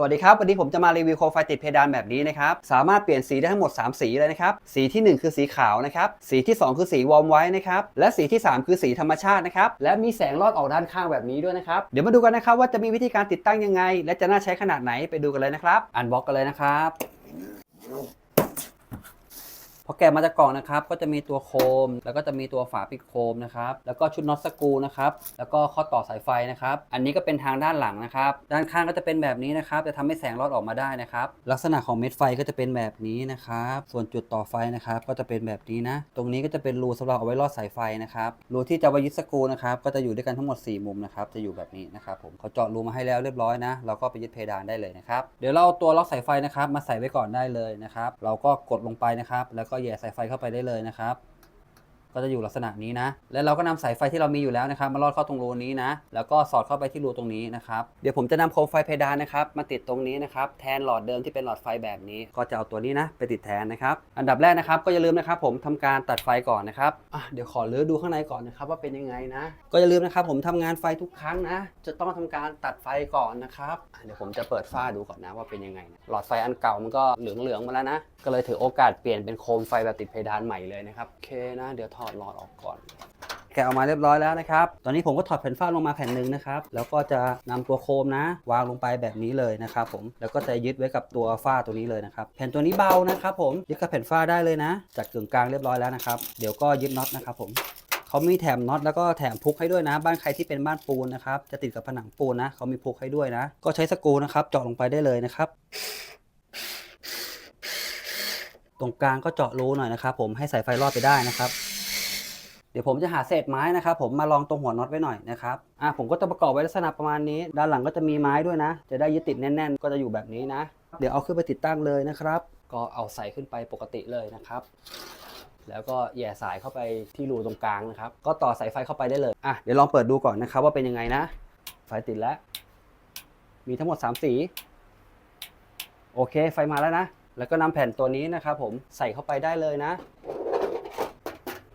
สวัสดีครับ วันนี้ผมจะมารีวิวโคมไฟติดเพดานแบบนี้นะครับ สามารถเปลี่ยนสีได้ทั้งหมด 3 สีเลยนะครับ สีทีหนึ่1 คือสีขาวนะครับ สีที่ 2 คือสีวอร์มไว้นะครับ และสีที่ 3 คือสีธรรมชาตินะครับ และมีแสงลอดออกด้านข้างแบบนี้ด้วยนะครับ เดี๋ยวมาดูกันนะครับว่าจะมีวิธีการติดตั้งยังไง และจะน่าใช้ขนาดไหนไปดูกันเลยนะครับ อันบ็อกกันเลยนะครับ พอแกะมาจากกล่องนะครับก็จะมีตัวโคม แล้วก็จะมีตัวฝาปิดโคมนะครับแล้วก็ชุดน็อตสกูนะครับแล้วก็ข้อต่อสายไฟนะครับอันนี้ก็เป็นทางด้านหลังนะครับด้านข้างก็จะเป็นแบบนี้นะครับจะทำให้แสงรอดออกมาได้นะครับลักษณะของเม็ดไฟก็จะเป็นแบบนี้นะครับส่วนจุดต่อไฟนะครับก็จะเป็นแบบนี้นะตรงนี้ก็จะเป็นรูสำหรับเอาไว้ลอดสายไฟนะครับรูที่จะไว้ยึดสกูนะครับก็จะอยู่ด้วยกันทั้งหมด 4 มุมนะครับจะอยู่แบบนี้นะครับผมเขาเจาะรูมาให้แล้วเรียบร้อยนะเราก็ไปยึดเพดานได้เลยนะครับเดี๋ยวเราเอาตัวล็อกสายไฟนะครับมาใส่ไว้ก่อนได้เลยนะครับเราก็กดลงไปนะครับแล้วก็แย่สายไฟเข้าไปได้เลยนะครับ ก็จะอยู่ลักษณะนี้นะ แล้วเราก็นำสายไฟที่เรามีอยู่แล้วนะครับมาลอดเข้าตรงรูนี้นะ แล้วก็สอดเข้าไปที่รูตรงนี้นะครับ เดี๋ยวผมจะนำโคมไฟเพดานนะครับมาติดตรงนี้นะครับแทนหลอดเดิมที่เป็นหลอดไฟแบบนี้ ก็จะเอาตัวนี้นะไปติดแทนนะครับ อันดับแรกนะครับก็อย่าลืมนะครับผมทำการตัดไฟก่อนนะครับเดี๋ยวขอเลือดูข้างในก่อนนะครับว่าเป็นยังไงนะ ก็อย่าลืมนะครับผมทำงานไฟทุกครั้งนะ จะต้องทำการตัดไฟก่อนนะครับเดี๋ยวผมจะเปิดฝ้าดูก่อนนะว่าเป็นยังไงนะหลอดไฟอันเก่ามันก็เหลืองๆมาแล้วนะ ก็เลยถือโอกาสเปลี่ยนเป็นโคมไฟแบบติดเพดานใหม่เลยนะครับโอเคนะเดี๋ยวถอดหลอดออกก่อน แกะออกมาเรียบร้อยแล้วนะครับ ตอนนี้ผมก็ถอดแผ่นฝ้าลงมาแผ่นหนึ่งนะครับ แล้วก็จะนำตัวโคมนะ วางลงไปแบบนี้เลยนะครับผม แล้วก็จะยึดไว้กับตัวฝ้าตัวนี้เลยนะครับ แผ่นตัวนี้เบานะครับผม ยึดกับแผ่นฝ้าได้เลยนะ จัดกึ่งกลางเรียบร้อยแล้วนะครับ เดี๋ยวก็ยึดน็อตนะครับผมเขามีแถมน็อตแล้วก็แถมพุกให้ด้วยนะ บ้านใครที่เป็นบ้านปูนนะครับ จะติดกับผนังปูนนะ เขามีพุกให้ด้วยนะ ก็ใช้สกรูนะครับ เจาะลงไปได้เลยนะครับตรงกลางก็เจาะรูหน่อยนะครับผมให้สายไฟรอดไปได้นะครับ เดี๋ยวผมจะหาเศษไม้นะครับผมมาลองตรงหัวน็อตไว้หน่อยนะครับอะผมก็จะประกอบไว้ลักษณะประมาณนี้ ด้านหลังก็จะมีไม้ด้วยนะ จะได้ยึดติดแน่น ๆ ก็จะอยู่แบบนี้นะ เดี๋ยวเอาขึ้นไปติดตั้งเลยนะครับ ก็เอาใส่ขึ้นไปปกติเลยนะครับ แล้วก็แย่สายเข้าไปที่รูตรงกลางนะครับ ก็ต่อสายไฟเข้าไปได้เลยอะเดี๋ยวลองเปิดดูก่อนนะครับว่าเป็นยังไงนะไฟติดแล้ว มีทั้งหมด 3 สี โอเค ไฟมาแล้วนะ แล้วก็นำแผ่นตัวนี้นะครับผมใส่เข้าไปได้เลยนะ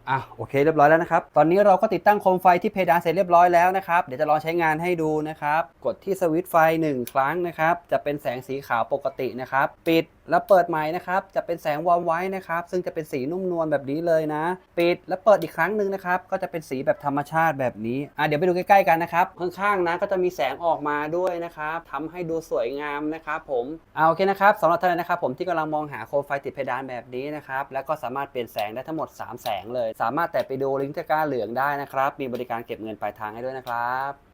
อะโอเคเรียบร้อยแล้วนะครับ ตอนนี้เราก็ติดตั้งโคมไฟที่เพดานเสร็จเรียบร้อยแล้วนะครับ เดี๋ยวจะลองใช้งานให้ดูนะครับ กดที่สวิตช์ไฟ 1 ครั้งนะครับ จะเป็นแสงสีขาวปกตินะครับ ปิดแล้วเปิดใหม่นะครับ จะเป็นแสงวอร์มไว้นะครับ ซึ่งจะเป็นสีนุ่มนวลแบบนี้เลยนะ ปิดแล้วเปิดอีกครั้งหนึ่งนะครับ ก็จะเป็นสีแบบธรรมชาติแบบนี้ อะเดี๋ยวไปดูใกล้ๆกันนะครับ ข้างๆนะก็จะมีแสงออกมาด้วยนะครับทำให้ดูสวยงามนะครับผมเอาโอเคนะครับสำหรับท่านนะครับ ผมที่กำลังมองหาโคมไฟติดเพดานแบบนี้นะครับ แล้วก็สามารถเปลี่ยนแสงได้ทั้งหมด 3 แสงเลย สามารถแต่ไปดูลิงก์ตะกร้าเหลืองได้นะครับ มีบริการเก็บเงินปลายทางให้ด้วยนะครับ